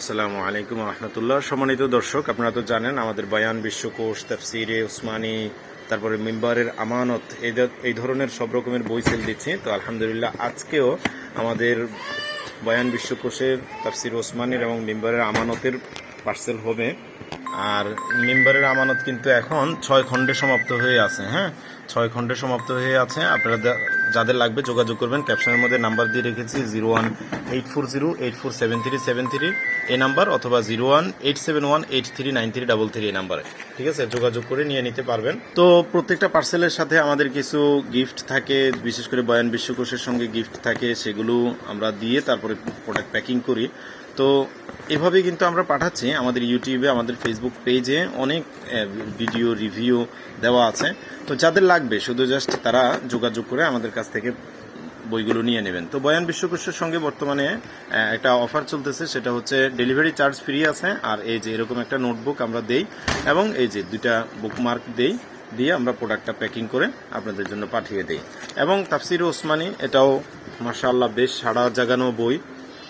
আসসালামু আলাইকুম রহমতুল্লাহ। সম্মানিত দর্শক, আপনারা তো জানেন, আমাদের বয়ান বিশ্বকোষ, তাফসিরে উসমানী, তারপরে মেম্বারের আমানত, এই ধরনের সব রকমের বই সেল দিচ্ছি। তো আলহামদুলিল্লাহ, আজকেও আমাদের বয়ান বিশ্বকোষের, তাফসির ওসমানীর এবং মেম্বারের আমানতের পার্সেল হবে। আর মেম্বারের আমানত কিন্তু এখন ছয় খণ্ডে সমাপ্ত হয়ে আছে হ্যাঁ? ছয় খণ্ডে সমাপ্ত হয়ে আছে। আপনারা যাদের লাগবে যোগাযোগ করবেন ক্যাপশনের মধ্যে নাম্বার দিয়ে রেখেছি zero one eight four zero eight four seven three seven three এই নাম্বার অথবা zero one eight seven one eight three nine three double three এই নাম্বারে ঠিক আছে? যোগাযোগ করে নিয়ে নিতে পারবেন। তো প্রত্যেকটা পার্সেলের সাথে আমাদের কিছু গিফট থাকে, বিশেষ করে বয়ান বিশ্বকোষের সঙ্গে গিফট থাকে, সেগুলো আমরা দিয়ে তারপরে প্রোডাক্ট প্যাকিং করি। তো এভাবে কিন্তু আমরা পাঠাচ্ছি আমাদের ইউটিউবে আমাদের ফেসবুক পেজে অনেক ভিডিও রিভিউ দেওয়া আছে। তো যাদের লাগবে, শুধু জাস্ট তারা যোগাযোগ করে আমাদের কাছ থেকে বইগুলো নিয়ে নেবেন। তো বয়ান বিশ্বকোষের সঙ্গে বর্তমানে একটা অফার চলতেছে, সেটা হচ্ছে ডেলিভারি চার্জ ফ্রি আছে, আর এই যে এরকম একটা নোটবুক আমরা দেই, এবং এই যে দুইটা বুকমার্ক দেই, দিয়ে আমরা প্রোডাক্টটা প্যাকিং করে আপনাদের জন্য পাঠিয়ে দেই। এবং তাফসির ওসমানি, এটাও মার্শাল্লাহ বেশ সাড়া জাগানো বই।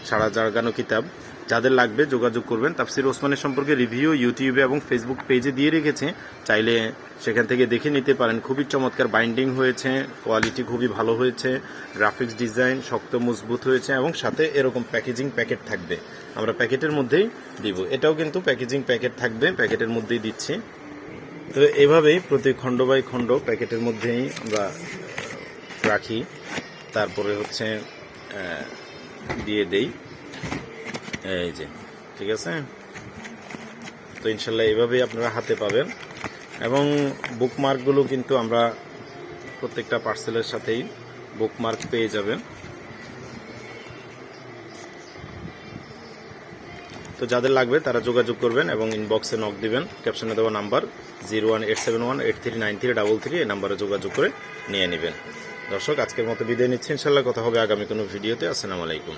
সাড়া জাগানো কিতাব। যাদের লাগবে যোগাযোগ করবেন। তাফসির ওসমানের সম্পর্কে রিভিউ ইউটিউবে এবং ফেসবুক পেজে দিয়ে রেখেছে। চাইলে সেখান থেকে দেখে নিতে পারেন। খুবই চমৎকার বাইন্ডিং হয়েছে। কোয়ালিটি খুবই ভালো হয়েছে। গ্রাফিক্স ডিজাইন শক্ত, মজবুত হয়েছে এবং সাথে এরকম প্যাকেজিং প্যাকেট থাকবে। আমরা প্যাকেটের মধ্যেই দিব। এটাও কিন্তু প্যাকেজিং প্যাকেট থাকবে। প্যাকেটের মধ্যেই দিচ্ছি। তো এভাবেই প্রতি খণ্ড বাই খণ্ড প্যাকেটের মধ্যেই আমরা রাখি। তারপরে হচ্ছে দিয়ে দেই। এই যে, ঠিক আছে? তো ইনশাল্লাহ এভাবেই আপনারা হাতে পাবেন। এবং বুকমার্কগুলো কিন্তু আমরা প্রত্যেকটা পার্সেলের সাথেই বুকমার্ক পেয়ে যাবেন। তো যাদের লাগবে তারা যোগাযোগ করবেন এবং ইনবক্সে নক দিবেন। ক্যাপশনে দেওয়া number zero one eight seven one eight three nine three double three এই নাম্বারে যোগাযোগ করে নিয়ে নেবেন। দর্শক আজকের মতো বিদায় নিচ্ছি। ইনশাল্লাহ কথা হবে আগামী কোনো ভিডিওতে। আসসালামু আলাইকুম।